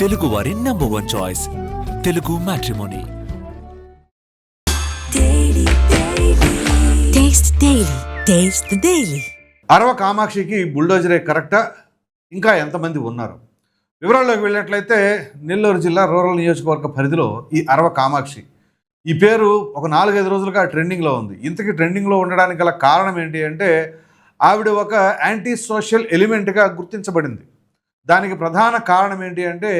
తెలుగు వారి number one choice Telugu matrimony. అరవ కామాక్షికి బుల్డోజరే కరెక్టా? ఇంకా ఎంతమంది ఉన్నారు? వివరాల్లోకి వెళ్ళినట్లయితే నెల్లూరు జిల్లా రూరల్ నియోజకవర్గ పరిధిలో ఈ అరవ కామాక్షి. ఈ పేరు ఒక నాలుగైదు రోజులుగా ట్రెండింగ్లో ఉంది. ఇంతకీ ట్రెండింగ్లో ఉండడానికి గల కారణం ఏంటి అంటే ఆవిడ ఒక యాంటీ సోషల్ ఎలిమెంట్గా గుర్తించబడింది. దానికి ప్రధాన కారణం ఏంటి అంటే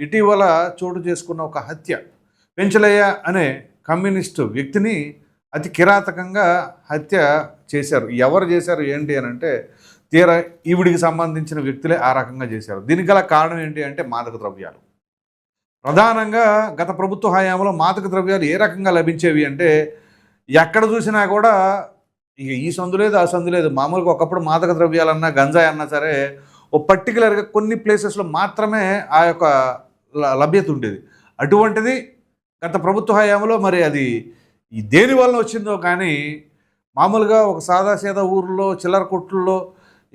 ఇటీవల చోటు చేసుకున్న ఒక హత్య. పెంచలయ్య అనే కమ్యూనిస్టు వ్యక్తిని అతి కిరాతకంగా హత్య చేశారు. ఎవరు చేశారు ఏంటి అని అంటే తీరా ఈవిడికి సంబంధించిన వ్యక్తులే ఆ రకంగా చేశారు. దీనికి గల కారణం ఏంటి అంటే మాదక ద్రవ్యాలు. ప్రధానంగా గత ప్రభుత్వ హయాంలో మాదక ద్రవ్యాలు ఏ రకంగా లభించేవి అంటే ఎక్కడ చూసినా కూడా ఇక ఈ సందు లేదు ఆ సందు లేదు. మామూలుగా ఒకప్పుడు మాదక ద్రవ్యాలన్నా గంజాయి అన్నా సరే ఓ పర్టికులర్గా కొన్ని ప్లేసెస్లో మాత్రమే ఆ యొక్క ల- లభ్యత ఉండేది. అటువంటిది గత ప్రభుత్వ హయాంలో మరి అది ఈ దేని వలన వచ్చిందో కానీ మామూలుగా ఒక సాదాసీదా ఊర్లో చిల్లర కొట్లలో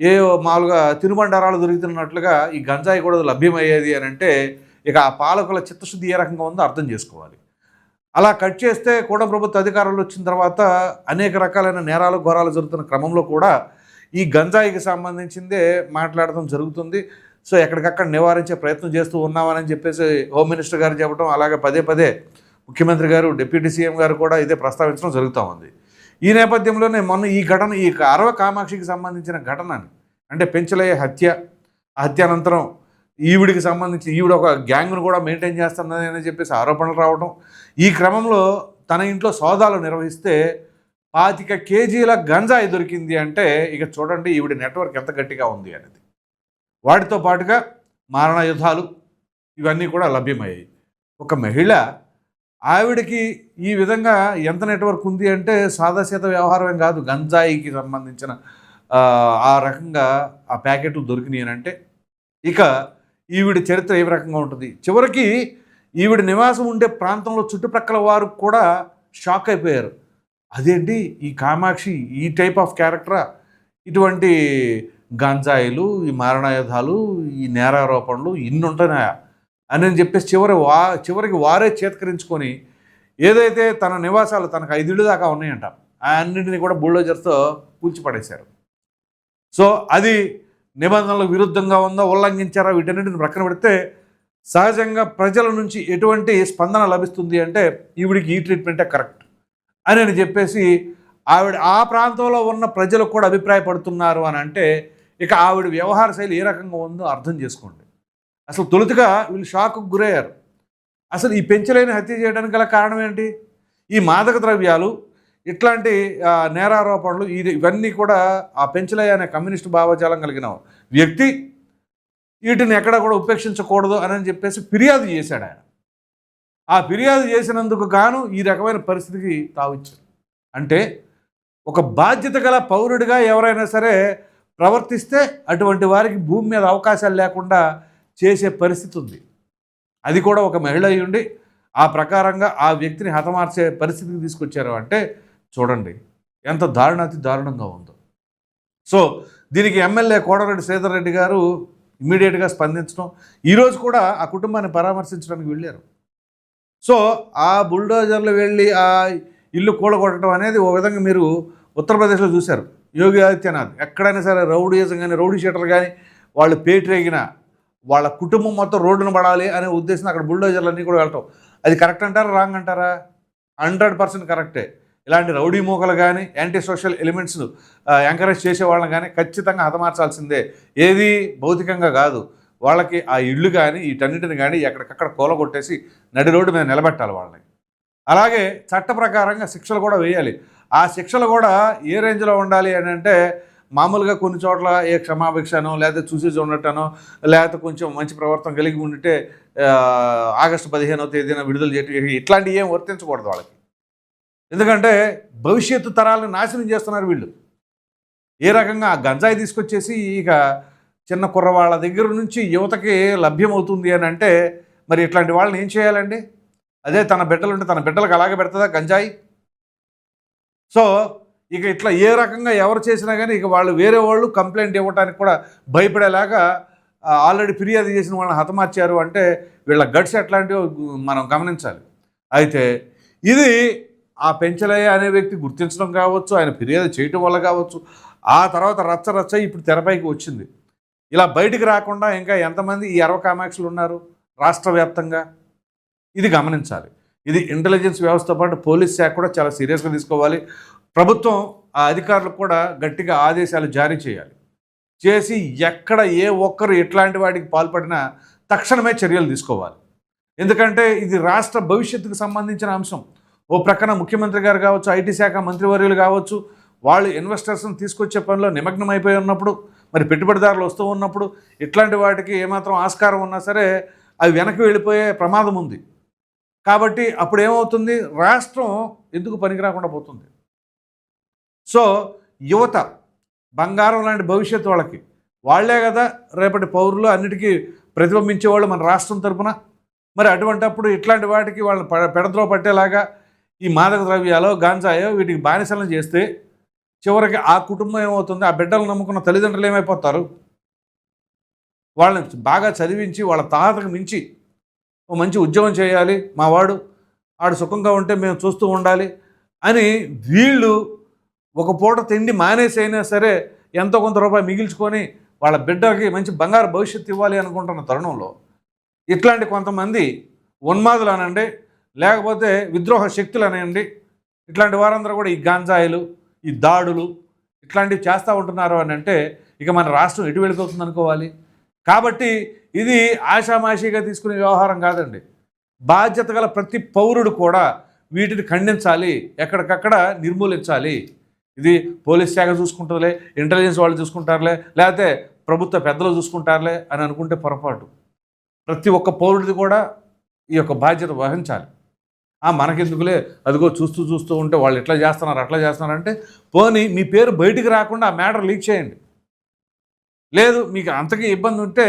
ఏ మామూలుగా తినుబండారాలు దొరుకుతున్నట్లుగా ఈ గంజాయి కూడా లభ్యమయ్యేది అని అంటే ఇక ఆ పాలకుల చిత్తశుద్ధి ఏ రకంగా ఉందో అర్థం చేసుకోవాలి. అలా కట్ చేస్తే కూడా ప్రభుత్వ అధికారంలో వచ్చిన తర్వాత అనేక రకాలైన నేరాలు ఘోరాలు జరుగుతున్న క్రమంలో కూడా ఈ గంజాయికి సంబంధించిందే మాట్లాడడం జరుగుతుంది. సో ఎక్కడికక్కడ నివారించే ప్రయత్నం చేస్తూ ఉన్నామని చెప్పేసి హోమ్ మినిస్టర్ గారు చెప్పడం అలాగే పదే పదే ముఖ్యమంత్రి గారు డిప్యూటీ సీఎం గారు కూడా ఇదే ప్రస్తావించడం జరుగుతూ ఉంది. ఈ నేపథ్యంలోనే మొన్న ఈ ఘటన ఈ అరవ కామాక్షికి సంబంధించిన ఘటనని అంటే పెంచలయ్య హత్య హత్య అనంతరం ఈవిడికి సంబంధించి ఈవిడ ఒక గ్యాంగ్ను కూడా మెయింటైన్ చేస్తున్నది అని చెప్పేసి ఆరోపణలు రావడం ఈ క్రమంలో తన ఇంట్లో సోదాలు నిర్వహిస్తే పాతిక కేజీల గంజాయి దొరికింది అంటే ఇక చూడండి ఈవిడ నెట్వర్క్ ఎంత గట్టిగా ఉంది అనేది. వాటితో పాటుగా మారణయుధాలు ఇవన్నీ కూడా లభ్యమయ్యాయి. ఒక మహిళ ఆవిడకి ఈ విధంగా ఎంత నెట్వర్క్ ఉంది అంటే సాదాసీత వ్యవహారం కాదు. గంజాయికి సంబంధించిన ఆ, ఆ రకంగా ఆ ప్యాకెట్లు దొరికినాయి అని అంటే ఇక ఈవిడ చరిత్ర ఏ రకంగా ఉంటుంది? చివరికి ఈవిడ నివాసం ఉండే ప్రాంతంలో చుట్టుప్రక్కల వారు కూడా షాక్ అయిపోయారు. అదేంటి? ఈ కామాక్షి ఈ టైప్ ఆఫ్ క్యారెక్టరా? ఇటువంటి గంజాయిలు ఈ మారణాయుధాలు ఈ నేరారోపణలు ఇన్ని ఉంటున్నాయా అని చెప్పేసి చివరి వా చివరికి వారే చేతకరించుకొని ఏదైతే తన నివాసాలు తనకు ఐదిళ్ళు దాకా ఉన్నాయంట ఆ అన్నింటినీ కూడా బుల్డోజర్తో కూల్చిపడేశారు. సో అది నిబంధనలకు విరుద్ధంగా ఉందో ఉల్లంఘించారా వీటన్నిటిని ప్రక్కన పెడితే సహజంగా ప్రజల నుంచి ఎటువంటి స్పందన లభిస్తుంది అంటే ఈవిడికి ఈ ట్రీట్మెంటే కరెక్ట్. అని అని చెప్పేసి ఆవిడ ఆ ప్రాంతంలో ఉన్న ప్రజలు కూడా అభిప్రాయపడుతున్నారు అని అంటే ఇక ఆవిడ వ్యవహార శైలి ఏ రకంగా ఉందో అర్థం చేసుకోండి. అసలు తొలుతగా వీళ్ళు షాక్కు గురయ్యారు. అసలు ఈ పెంచలేని హత్య చేయడానికి గల కారణం ఏంటి? ఈ మాదక ద్రవ్యాలు ఇట్లాంటి నేరారోపణలు ఇది ఇవన్నీ కూడా ఆ పెంచలయ్య అనే కమ్యూనిస్టు భావజాలం కలిగిన వ్యక్తి వీటిని ఎక్కడ కూడా ఉపేక్షించకూడదు అని చెప్పేసి ఫిర్యాదు చేశాడు ఆయన. ఆ ఫిర్యాదు చేసినందుకు గాను ఈ రకమైన పరిస్థితికి తావిచ్చారు. అంటే ఒక బాధ్యత గల పౌరుడిగా ఎవరైనా సరే ప్రవర్తిస్తే అటువంటి వారికి భూమి మీద అవకాశాలు లేకుండా చేసే పరిస్థితి ఉంది. అది కూడా ఒక మహిళ అయి ఉండి ఆ ప్రకారంగా ఆ వ్యక్తిని హతమార్చే పరిస్థితికి తీసుకొచ్చారు అంటే చూడండి ఎంత దారుణాతి దారుణంగా ఉందో. సో దీనికి ఎమ్మెల్యే కోడరెడ్డి శ్రీధర్ రెడ్డి గారు ఇమీడియట్గా స్పందించడం. ఈరోజు కూడా ఆ కుటుంబాన్ని పరామర్శించడానికి వెళ్ళారు. సో ఆ బుల్డోజర్లు వెళ్ళి ఆ ఇల్లు కూలగొట్టడం అనేది ఓ విధంగా మీరు ఉత్తరప్రదేశ్లో చూశారు. యోగి ఆదిత్యనాథ్ ఎక్కడైనా సరే రౌడీజం కానీ రౌడీ షీటర్లు కానీ వాళ్ళు పేటరేగిన వాళ్ళ కుటుంబం మొత్తం రోడ్డున పడాలి అనే ఉద్దేశం అక్కడ బుల్డోజర్లు అన్నీ కూడా వెళ్ళటం. అది కరెక్ట్ అంటారా రాంగ్ అంటారా? హండ్రెడ్ పర్సెంట్ కరెక్టే. ఇలాంటి రౌడీ మూకలు కానీ యాంటీ సోషల్ ఎలిమెంట్స్ ఎంకరేజ్ చేసే వాళ్ళని కానీ ఖచ్చితంగా హతమార్చాల్సిందే. ఏది భౌతికంగా కాదు. వాళ్ళకి ఆ ఇళ్ళు కానీ వీటన్నిటిని కానీ ఎక్కడికక్కడ కూలగొట్టేసి నడి రోడ్డు మీద నిలబెట్టాలి వాళ్ళని. అలాగే చట్ట ప్రకారంగా శిక్షలు కూడా వేయాలి. ఆ శిక్షలు కూడా ఏ రేంజ్లో ఉండాలి అని అంటే మామూలుగా కొన్ని చోట్ల ఏ క్షమాభిక్షనో లేదా చూసి చూడటనో లేకపోతే కొంచెం మంచి ప్రవర్తన కలిగి ఉంటే ఆగస్టు పదిహేనో తేదీన విడుదల చేయటం ఇట్లాంటివి ఏం వర్తించకూడదు వాళ్ళకి. ఎందుకంటే భవిష్యత్తు తరాలను నాశనం చేస్తున్నారు వీళ్ళు. ఏ రకంగా గంజాయి తీసుకొచ్చేసి ఇక చిన్న కుర్రవాళ్ళ దగ్గర నుంచి యువతకి లభ్యమవుతుంది అని అంటే మరి ఇట్లాంటి వాళ్ళని ఏం చేయాలండి? అదే తన బిడ్డలుంటే తన బిడ్డలకు అలాగే పెడుతుందా గంజాయి? సో ఇక ఇట్లా ఏ రకంగా ఎవరు చేసినా కానీ ఇక వాళ్ళు వేరే వాళ్ళు కంప్లైంట్ ఇవ్వడానికి కూడా భయపడేలాగా ఆల్రెడీ ఫిర్యాదు చేసిన వాళ్ళని హతమార్చారు అంటే వీళ్ళ గట్స్ ఎట్లాంటివో మనం గమనించాలి. అయితే ఇది ఆ పెంచలయ్య అనే వ్యక్తి గుర్తించడం కావచ్చు ఆయన ఫిర్యాదు చేయటం వల్ల కావచ్చు ఆ తర్వాత రచ్చ రచ్చ ఇప్పుడు తెరపైకి వచ్చింది. ఇలా బయటికి రాకుండా ఇంకా ఎంతమంది ఈ అరవ కామాక్షులు ఉన్నారు రాష్ట్ర వ్యాప్తంగా? ఇది గమనించాలి. ఇది ఇంటెలిజెన్స్ వ్యవస్థతో పాటు పోలీస్ శాఖ కూడా చాలా సీరియస్గా తీసుకోవాలి. ప్రభుత్వం ఆ అధికారులకు కూడా గట్టిగా ఆదేశాలు జారీ చేయాలి. చేసి ఎక్కడ ఏ ఒక్కరు ఎట్లాంటి వాటికి పాల్పడినా తక్షణమే చర్యలు తీసుకోవాలి. ఎందుకంటే ఇది రాష్ట్ర భవిష్యత్తుకు సంబంధించిన అంశం. ఓ ప్రక్కన ముఖ్యమంత్రి గారు కావచ్చు ఐటీ శాఖ మంత్రివర్యులు కావచ్చు వాళ్ళు ఇన్వెస్టర్స్ని తీసుకొచ్చే పనిలో నిమగ్నం అయిపోయి ఉన్నప్పుడు మరి పెట్టుబడిదారులు వస్తూ ఉన్నప్పుడు ఇట్లాంటి వాటికి ఏమాత్రం ఆస్కారం ఉన్నా సరే అవి వెనక్కి వెళ్ళిపోయే ప్రమాదం ఉంది. కాబట్టి అప్పుడు ఏమవుతుంది రాష్ట్రం ఎందుకు పనికిరాకుండా పోతుంది? సో యువత బంగారం లాంటి భవిష్యత్తు వాళ్ళకి. వాళ్ళే కదా రేపటి పౌరులు అన్నిటికీ ప్రతిబింబించే వాళ్ళు మన రాష్ట్రం తరపున. మరి అటువంటప్పుడు ఇట్లాంటి వాటికి వాళ్ళని పెడద్రో పట్టేలాగా ఈ మాదక ద్రవ్యాలో గాంజాయో వీటికి బానిసలను చేస్తే చివరికి ఆ కుటుంబం ఏమవుతుంది? ఆ బిడ్డలు నమ్ముకున్న తల్లిదండ్రులు ఏమైపోతారు? వాళ్ళని బాగా చదివించి వాళ్ళ తాతకు మించి ఓ మంచి ఉద్యోగం చేయాలి. మా వాడు ఆడు సుఖంగా ఉంటే మేము చూస్తూ ఉండాలి అని వీళ్ళు ఒక పూట తిండి మానేసి అయినా సరే ఎంతో కొంత రూపాయి మిగిల్చుకొని వాళ్ళ బిడ్డకి మంచి బంగారు భవిష్యత్తు ఇవ్వాలి అనుకుంటున్న తరుణంలో ఇట్లాంటి కొంతమంది ఉన్మాదులు అనండి లేకపోతే విద్రోహ శక్తులు అనండి ఇట్లాంటి వారందరూ కూడా ఈ గాంజాయిలు ఈ దాడులు ఇట్లాంటివి చేస్తూ ఉంటున్నారు అని అంటే ఇక మన రాష్ట్రం ఎటు వెళ్ళిపోతుంది అనుకోవాలి. కాబట్టి ఇది ఆషామాషిగా తీసుకునే వ్యవహారం కాదండి. బాధ్యత గల ప్రతి పౌరుడు కూడా వీటిని ఖండించాలి. ఎక్కడికక్కడ నిర్మూలించాలి. ఇది పోలీస్ శాఖ చూసుకుంటుందిలే ఇంటెలిజెన్స్ వాళ్ళు చూసుకుంటారులే లేకపోతే ప్రభుత్వ పెద్దలు చూసుకుంటారులే అని అనుకుంటే పొరపాటు. ప్రతి ఒక్క పౌరుడిది కూడా ఈ యొక్క బాధ్యత వహించాలి. మనకెందుకులే? అదిగో చూస్తూ చూస్తూ ఉంటే వాళ్ళు ఎట్లా చేస్తున్నారు అట్లా చేస్తున్నారంటే పోనీ మీ పేరు బయటికి రాకుండా ఆ మ్యాటర్ లీక్ చేయండి. లేదు మీకు అంతకీ ఇబ్బంది ఉంటే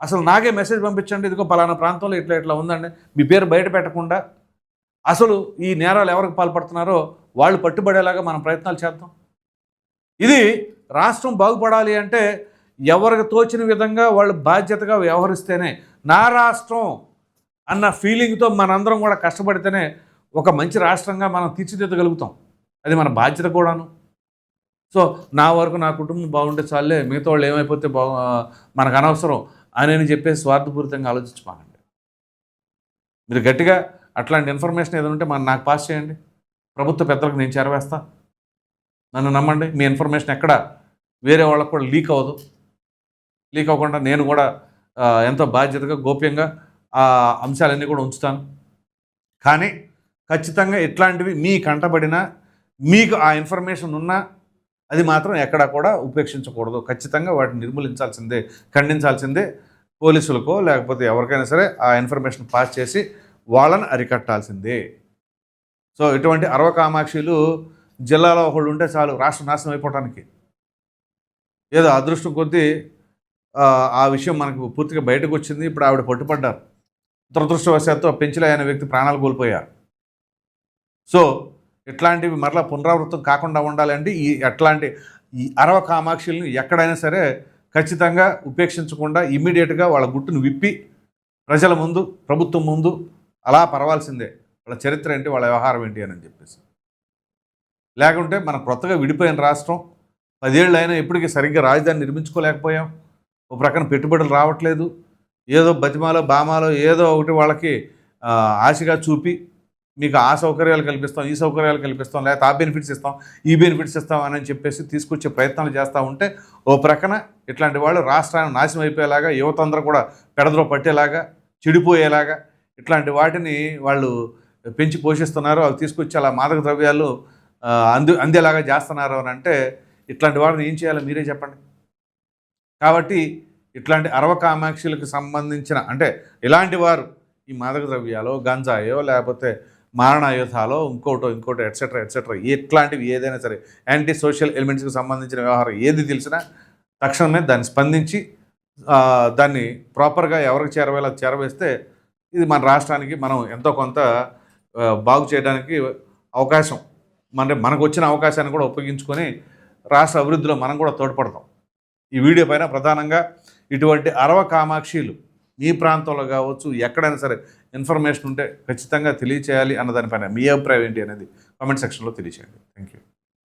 అసలు నాకే మెసేజ్ పంపించండి ఇదిగో పలానా ప్రాంతంలో ఇట్లా ఇట్లా ఉందండి మీ పేరు బయట పెట్టకుండా. అసలు ఈ నేరాలు ఎవరికి పాల్పడుతున్నారో వాళ్ళు పట్టుబడేలాగా మనం ప్రయత్నాలు చేద్దాం. ఇది రాష్ట్రం బాగుపడాలి అంటే ఎవరికి తోచిన విధంగా వాళ్ళు బాధ్యతగా వ్యవహరిస్తేనే నా రాష్ట్రం అన్న ఫీలింగ్తో మనందరం కూడా కష్టపడితేనే ఒక మంచి రాష్ట్రంగా మనం తీర్చిదిద్దగలుగుతాం. అది మన బాధ్యత కూడాను. సో నా వరకు నా కుటుంబం బాగుంటే చాలే మిగతా వాళ్ళు ఏమైపోతే బాగు మనకు అనవసరం అని అని చెప్పేసి స్వార్థపూరితంగా ఆలోచించుకోకండి మీరు గట్టిగా అట్లాంటి ఇన్ఫర్మేషన్ ఏదైనా ఉంటే మన నాకు పాస్ చేయండి. ప్రభుత్వ పెద్దలకు నేను చేరవేస్తా. నన్ను నమ్మండి. మీ ఇన్ఫర్మేషన్ ఎక్కడ? వేరే వాళ్ళకు కూడా లీక్ అవ్వదు. లీక్ అవ్వకుండా నేను కూడా ఎంతో బాధ్యతగా గోప్యంగా ఆ అంశాలన్నీ కూడా ఉంచుతాను. కానీ ఖచ్చితంగా ఇట్లాంటివి మీ కంటబడినా మీకు ఆ ఇన్ఫర్మేషన్ ఉన్నా అది మాత్రం ఎక్కడా కూడా ఉపేక్షించకూడదు. ఖచ్చితంగా వాటిని నిర్మూలించాల్సిందే ఖండించాల్సిందే పోలీసులకో లేకపోతే ఎవరికైనా సరే ఆ ఇన్ఫర్మేషన్ పాస్ చేసి వాళ్ళని అరికట్టాల్సిందే. సో ఇటువంటి అరవ కామాక్షులు జిల్లాలో ఒకళ్ళు ఉంటే చాలు రాష్ట్ర నాశనం అయిపోవటానికి. ఏదో అదృష్టం కొద్దీ ఆ, ఆ విషయం మనకు పూర్తిగా బయటకు వచ్చింది. ఇప్పుడు ఆవిడ పట్టుపడ్డారు. దురదృష్టవశాత్తు ఆ పెంచిలో అనే వ్యక్తి ప్రాణాలు కోల్పోయారు. సో ఇట్లాంటివి మరలా పునరావృతం కాకుండా ఉండాలంటే ఈ అట్లాంటి ఈ అరవ కామాక్షుల్ని ఎక్కడైనా సరే ఖచ్చితంగా ఉపేక్షించకుండా ఇమ్మీడియట్గా వాళ్ళ గుట్టును విప్పి ప్రజల ముందు ప్రభుత్వం ముందు అలా పరవాల్సిందే. వాళ్ళ చరిత్ర ఏంటి? వాళ్ళ వ్యవహారం ఏంటి అని చెప్పేసి. లేకుంటే మన కొత్తగా విడిపోయిన రాష్ట్రం పదేళ్ళు అయినా ఇప్పటికీ సరిగ్గా రాజధాని నిర్మించుకోలేకపోయాం. ఒక ప్రక్కన పెట్టుబడులు రావట్లేదు. ఏదో బతిమాలో బామాలో ఏదో ఒకటి వాళ్ళకి ఆశగా చూపి మీకు ఆ సౌకర్యాలు కల్పిస్తాం ఈ సౌకర్యాలు కల్పిస్తాం లేకపోతే ఆ బెనిఫిట్స్ ఇస్తాం ఈ బెనిఫిట్స్ ఇస్తాం అని చెప్పేసి తీసుకొచ్చే ప్రయత్నాలు చేస్తూ ఉంటే ఓ ప్రక్కన ఇట్లాంటి వాళ్ళు రాష్ట్రాన్ని నాశనం అయిపోయేలాగా యువత అందరూ కూడా పెడదలో పట్టేలాగా చెడిపోయేలాగా ఇట్లాంటి వాటిని వాళ్ళు పెంచి పోషిస్తున్నారు. అవి తీసుకొచ్చి అలా మాదక ద్రవ్యాలు అందు అందేలాగా చేస్తున్నారు అని అంటే ఇట్లాంటి వాటిని ఏం చేయాలో మీరే చెప్పండి. కాబట్టి ఇట్లాంటి అరవ కామాక్షులకు సంబంధించిన అంటే ఇలాంటి వారు ఈ మాదక ద్రవ్యాలో గంజాయో లేకపోతే మారణాయుధాలో ఇంకోటో ఇంకోటో ఎట్సెట్రా ఎట్సెట్రా ఇట్లాంటివి ఏదైనా సరే యాంటీ సోషల్ ఎలిమెంట్స్కి సంబంధించిన వ్యవహారం ఏది తెలిసినా తక్షణమే దాన్ని స్పందించి దాన్ని ప్రాపర్గా ఎవరికి చేరవేలా చేరవేస్తే ఇది మన రాష్ట్రానికి మనం ఎంతో కొంత బాగు చేయడానికి అవకాశం. మన మనకు వచ్చిన అవకాశాన్ని కూడా ఉపయోగించుకొని రాష్ట్ర అభివృద్ధిలో మనం కూడా తోడ్పడతాం. ఈ వీడియో పైన ప్రధానంగా ఇటువంటి అరవ కామాక్షిలు మీ ప్రాంతంలో కావచ్చు ఎక్కడైనా సరే ఇన్ఫర్మేషన్ ఉంటే ఖచ్చితంగా తెలియచేయాలి అన్న దానిపైన మీ అభిప్రాయం ఏంటి అనేది కామెంట్ సెక్షన్లో తెలియచేయండి. Thank you